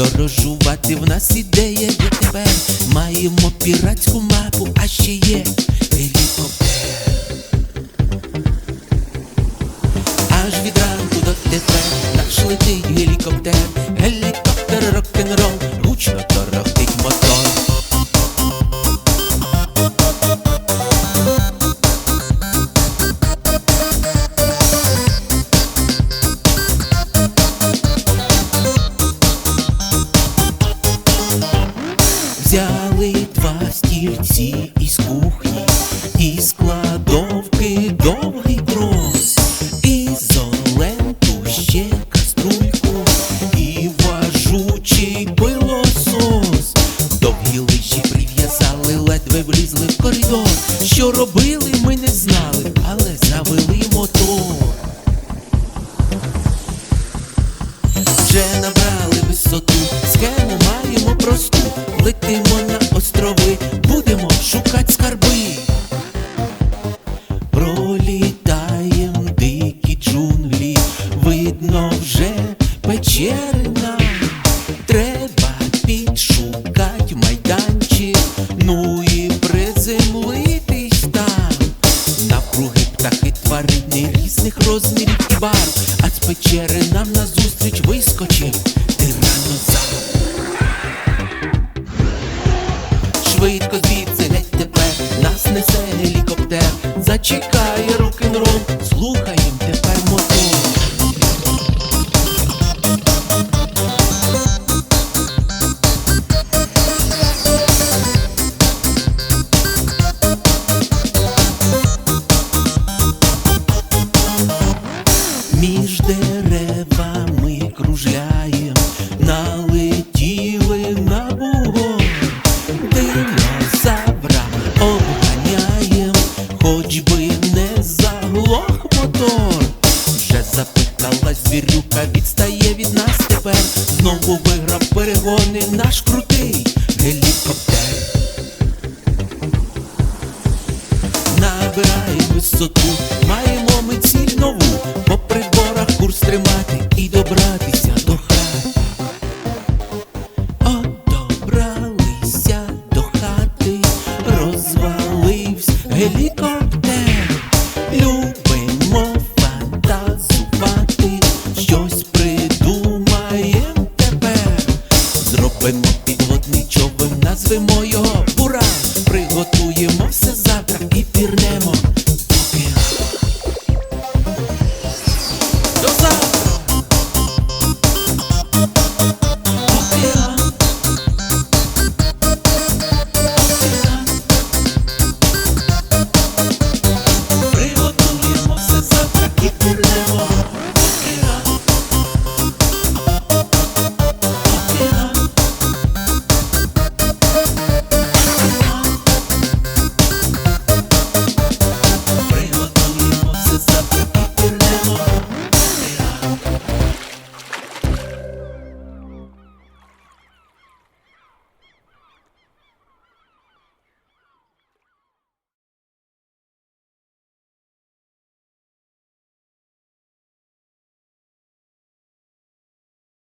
Подорожувати, в нас ідея є тебе. Маємо піратську мапу, а ще є гелікоптер. Аж від ранку до тепер наш летить гелікоптер, гелікоптер, рок-н-рол, гучно торохтить стільці із кухні, із кладовки довгий трос, ізоленту ще каструльку і важучий пилосос. Довгі лижі прив'язали, ледве влізли в коридор. Що робили, ми не знали, але завели мотор. Вже набрали висоту, схему маємо просту. Летимо на острови, будемо шукати скарби. Пролітаєм дикі джунглі, видно вже печери нам. Треба підшукать майданчик, ну і приземлитись там. Навкруги птахи тварини різних розмірів і барв, а з печери нам назустріч вискочив Зачекає рок-н-рол, слухаєм тепер аби не заглох мотор. Вже запиталась звірюка, відстає від нас тепер. Знову виграв перегони наш крутий гелікоптер. Набирає висоту, маємо ми ціль нову, по приборах курс тримати. моєго Приготуємо все.